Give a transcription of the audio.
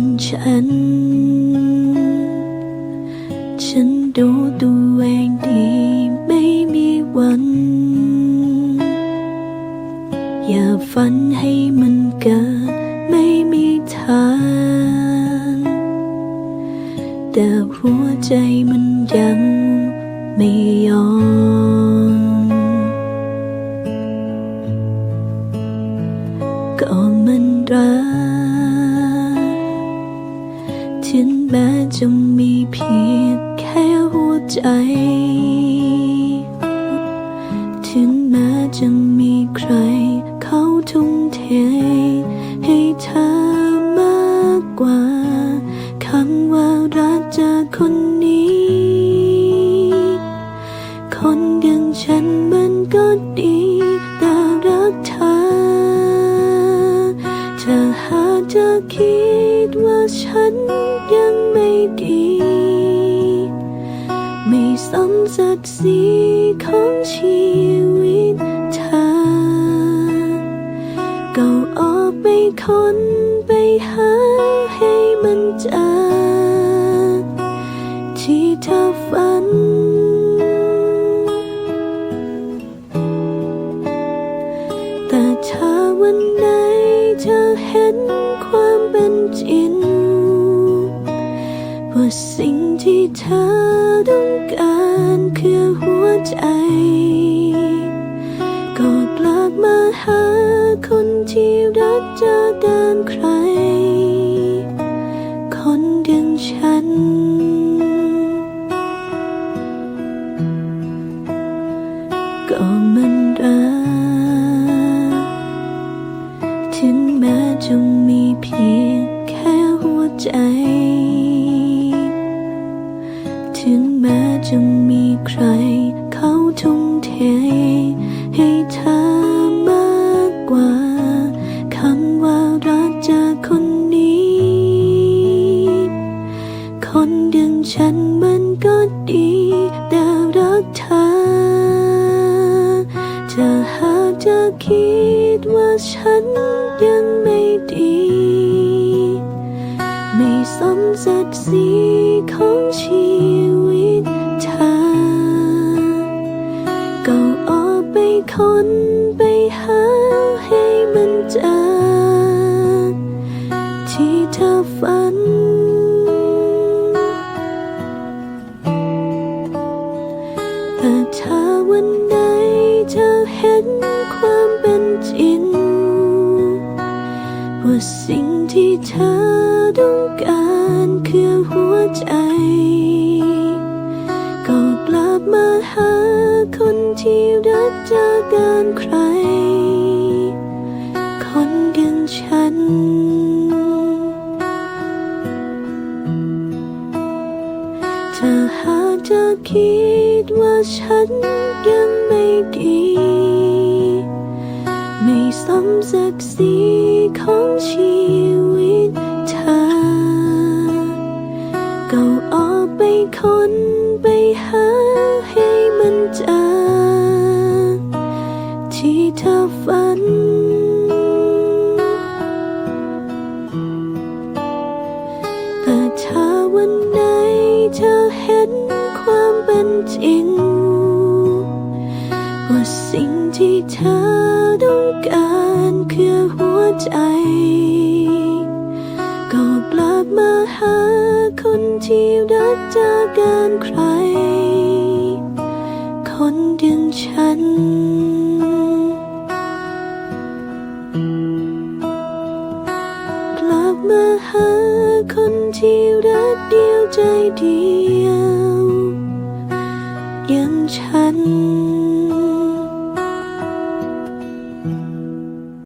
็นฉัน ฉันดูตัวเองดีไม่มีวัน อย่าฝันให้มันเกิดไม่มีทาง แต่หัวใจมันยังไม่ยอม ถึงแม้จะมีเพียงแค่หัวใจ ถึงแม้จะมีใครเขาทุ่มเท ให้เธอมากกว่าคำว่ารักจากคนนี้ ถ้าหากเธอคิดว่าฉันยังไม่ดี ไม่สมศักดิ์ศรีของชีวิตเธอ ก็ออกไปค้นไปหาให้มันเจอ ที่เธอฝันแต่ถ้าวันไหน เห็นความเป็นจริงว่าสิ่งที่เธอต้องการคือหัวใจก็กลับมาหาคนที่รัก พียงแค่หัวใจ ถึงแม้จะมีใครเขาทุ่มเท ให้เธอมากกว่าคำว่ารักจากคนนี้ คนอย่างฉันมันก็ดี แต่รักเธอถ้าหากเธอคิดว่าฉันยังไม่ดี สมศักดิ์ศรีของชีวิตเธอก็ออกไปค้นไปหาให้มันเจอ ที่เธอฝัน แต่ถ้าวันไหนเธอเห็นความเป็นจริง ว่าสิ่งที่เธอต้องการ คือหัวใจ ก็กลับมาหาคนที่รักจากการใคร คนอย่างฉันถ้าหากเธอคิดว่าฉันยังไม่ดีไม่สมศักดิ์ศรีของชีวิตเธอ คนไปหาให้มันเจอที่เธอฝัน แต่ถ้าวันไหนเธอเห็นความเป็นจริง ว่าสิ่งที่เธอต้องการคือหัวใจ ลับมาหาคนที่รักจากการใคร คนอย่างฉัน กลับมาหาคนที่รักเดียวใจเดียวอย่างฉัน